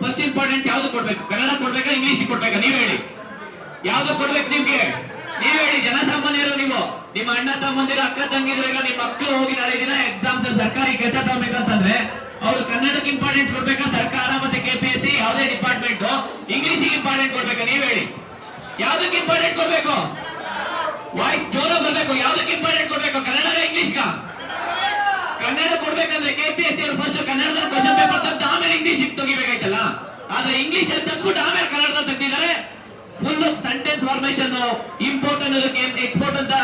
First important ಯಾವ್ದು ಕೊಡ್ಬೇಕು? ಕನ್ನಡ ಕೊಡ್ಬೇಕಾ ಇಂಗ್ಲಿಷ್ ಕೊಡ್ಬೇಕಾ? ನೀವ್ ಹೇಳಿ. ಯಾವ್ದು ಕೊಡ್ಬೇಕು ನಿಮ್ಗೆ? ನೀವ್ ಹೇಳಿ, ಜನಸಾಮಾನ್ಯರು ನೀವು. ನಿಮ್ಮ ಅಣ್ಣ ತಮ್ಮಂದಿರು, ಅಕ್ಕ ತಂಗಿದ್ರು ಈಗ ನಿಮ್ಮ ಮಕ್ಕಳು ಹೋಗಿ ನಾಳೆ ದಿನ ಎಕ್ಸಾಮ್ಸ್ ಸರ್ಕಾರಿ ಕೆಲಸ ತಗೋಬೇಕಂತಂದ್ರೆ ಅವ್ರು ಕನ್ನಡಕ್ಕೆ ಇಂಪಾರ್ಟೆನ್ಸ್ ಕೊಡ್ಬೇಕಾ? ಸರ್ಕಾರ ಮತ್ತೆ ಕೆಪಿಎಸ್ಸಿ ಯಾವುದೇ ಡಿಪಾರ್ಟ್ಮೆಂಟ್ ಇಂಗ್ಲಿಷ್ ಇಂಪಾರ್ಟೆಂಟ್ ಕೊಡ್ಬೇಕಾ? ನೀವ್ ಹೇಳಿ. ಯಾವ್ದಕ್ಕೆ ಇಂಪಾರ್ಟೆಂಟ್ ಕೊಡ್ಬೇಕು? ವಾಯ್ಸ್ ಜೋರ ಬರ್ಬೇಕು. ಯಾವ್ದಕ್ಕೆ ಇಂಪಾರ್ಟೆಂಟ್ ಕೊಡ್ಬೇಕು ಕನ್ನಡ ಇಂಗ್ಲಿಷ್ಗ ಕನ್ನಡ ಕೊಡ್ಬೇಕಂದ್ರೆ ಕೆಪಿಎಸ್ಸಿ ಅವರು ಫಸ್ಟ್ ಕನ್ನಡದಲ್ಲಿ ಕ್ವಶನ್ ಪೇಪರ್ ತೆಗ್ದು ಆಮೇಲೆ ಇಂಗ್ಲಿಷ್ ತೆಗಿಬೇಕಾಯ್ತಲ್ಲ ಆದ್ರೆ ಇಂಗ್ಲಿಷ್ ಅಂತ ಅಂದ್ಬಿಟ್ಟು ಆಮೇಲೆ ಕನ್ನಡದ ತಂದಿದ್ದಾರೆ. ಫುಲ್ ಸೆಂಟೆನ್ಸ್ ಫಾರ್ಮೇಶನ್ ಇಂಪೋರ್ಟ್ ಅನ್ನೋದಕ್ಕೆ ಎಕ್ಸ್ಪೋರ್ಟ್ ಅಂತ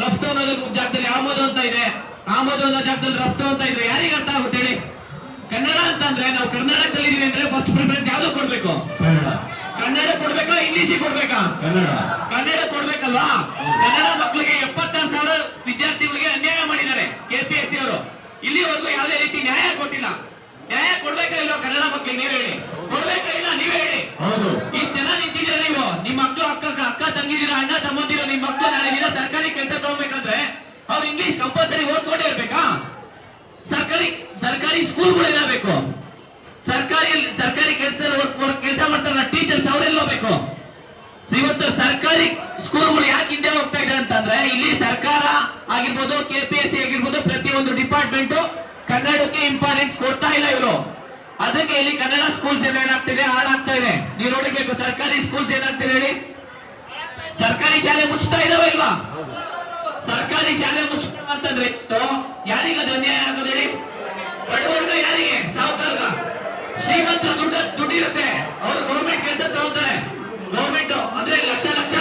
ರಫ್ತು ಅನ್ನೋದಕ್ಕೆ ಜಾಗದಲ್ಲಿ ಆಮದು ಅಂತ ಇದೆ. ಆಮದು ಅನ್ನೋ ಜಾಗದಲ್ಲಿ ರಫ್ತು ಅಂತ ಇದೆ. ಯಾರಿಗೆ ಅರ್ಥ ಆಗುತ್ತೆ ಹೇಳಿ? ಕನ್ನಡ ಅಂತಂದ್ರೆ ನಾವು ಕರ್ನಾಟಕದಲ್ಲಿ ಇದೀವಿ ಅಂದ್ರೆ ಫಸ್ಟ್ ಪ್ರಿಫರೆನ್ಸ್ ಯಾವ್ದು ಕೊಡ್ಬೇಕು? ಕನ್ನಡ. ಕೊಡ್ಬೇಕಾ ಇಂಗ್ಲಿಷಿಗೆ ಕೊಡ್ಬೇಕಾ? ಕನ್ನಡ. ಕೊಡ್ಬೇಕಲ್ವಾ? ಕನ್ನಡ ಮಕ್ಕಳಿಗೆ ಎಪ್ಪತ್ತಾರು ಸಾವಿರ ವಿದ್ಯಾರ್ಥಿಗಳಿಗೆ ಅನ್ಯಾಯ ಮಾಡಿದ್ದಾರೆ ಕೆಪಿಎಸ್ಸಿ ಅವರು. ಇಲ್ಲಿವರೆಗೂ ಯಾವುದೇ ರೀತಿ ನ್ಯಾಯ ಕೊಟ್ಟಿಲ್ಲ. ನ್ಯಾಯ ಕೊಡ್ಬೇಕಾ ಇಲ್ವಾ ಕನ್ನಡ ಮಕ್ಕಳಿಗೆ? ನೀವು ಹೇಳಿ. ನೀವ್ ಹೇಳಿ. ಹೌದು. ಇಷ್ಟು ಜನ ನಿಂತಿದ್ದೀರಾ ನೀವು? ನಿಮ್ಮ ಮಕ್ಕಳು ಅಕ್ಕ ಅಕ್ಕ ತಂಗಿದಿರ ಅಣ್ಣ ತಮ್ಮಂದಿರ ನಿಮ್ಮ ಮಕ್ಕಳು ನಾಳೆ ದಿನ ಸರ್ಕಾರಿ ಕೆಲಸ ತಗೋಬೇಕಂದ್ರೆ ಅವ್ರು ಇಂಗ್ಲಿಷ್ ಕಂಪಲ್ಸರಿ ಓದ್ಕೊಂಡೇ ಇರ್ಬೇಕಾ? ಸರ್ಕಾರಿ ಸರ್ಕಾರಿ ಸ್ಕೂಲ್ಗಳು ಏನಾಗಬೇಕು? ಸರ್ಕಾರಿ ಸರ್ಕಾರಿ ಕೆಲಸದಲ್ಲಿ ಕೆಲಸ ಮಾಡ್ತಾರಲ್ಲ ಟೀಚರ್ಸ್ ಅವರೆಲ್ಲ ಹೋಗ್ಬೇಕು? ಇವತ್ತು ಸರ್ಕಾರಿ ಸ್ಕೂಲ್ಗಳು ಯಾಕೆ ಹಿಂದೆ ಹೋಗ್ತಾ ಇದೆ ಅಂತಂದ್ರೆ ಇಲ್ಲಿ ಸರ್ಕಾರ ಆಗಿರ್ಬೋದು ಕೆಪಿಎಸ್ಸಿ ಆಗಿರ್ಬೋದು ಪ್ರತಿಯೊಂದು ಡಿಪಾರ್ಟ್ಮೆಂಟ್ ಕನ್ನಡಕ್ಕೆ ಇಂಪಾರ್ಟೆನ್ಸ್ ಕೊಡ್ತಾ ಇಲ್ಲ ಇವರು. ಅದಕ್ಕೆ ಇಲ್ಲಿ ಕನ್ನಡ ಸ್ಕೂಲ್ಸ್ ಎಲ್ಲ ಏನಾಗ್ತಿದೆ? ಹಾಳಾಗ್ತಾ ಇದೆ. ನೀವು ನೋಡಬೇಕು ಸರ್ಕಾರಿ ಸ್ಕೂಲ್ಸ್ ಏನಾಗ್ತಿದೆ ಹೇಳಿ. ಸರ್ಕಾರಿ ಶಾಲೆ ಮುಚ್ಚುತ್ತಾ ಇದಾವ ಇಲ್ವಾ ಸರ್ಕಾರಿ ಶಾಲೆ ಮುಚ್ಬೇಕು ಅಂತಂದ್ರೆ ಯಾರಿಗ ಅದು ಅನ್ಯಾಯ ಆಗೋದು ಹೇಳಿ? ಬಡವರ್ಗ ಯಾರಿಗೆ? ಸಾವುಕಾರ ಶ್ರೀಮಂತ ದುಡ್ಡು ದುಡ್ಡಿರುತ್ತೆ. ಅವರು ಗೌರ್ಮೆಂಟ್ ಕೆಲಸ ತಗೊಳ್ತಾರೆ. ಗೌರ್ಮೆಂಟ್ ಅಂದ್ರೆ ಲಕ್ಷ ಲಕ್ಷ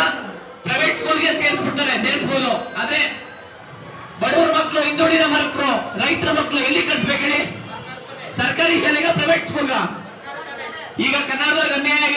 ಪ್ರೈವೇಟ್ ಸ್ಕೂಲ್ಗೆ ಸೇರಿಸ್ಬಿಡ್ತಾರೆ, ಸೇರಿಸ್ಬೋದು. ಆದ್ರೆ ಬಡವರ ಮಕ್ಕಳು ಹಿಂದುಳಿದ ಮಕ್ಕಳು ರೈತರ ಮಕ್ಕಳು ಎಲ್ಲಿ ಕಳಿಸ್ಬೇಕು ಹೇಳಿ? ಸರ್ಕಾರಿ ಶಾಲೆಗ ಪ್ರೈವೇಟ್ ಈಗ ಕನ್ನಡದವ್ರಿಗೆ ಅನ್ಯಾಯ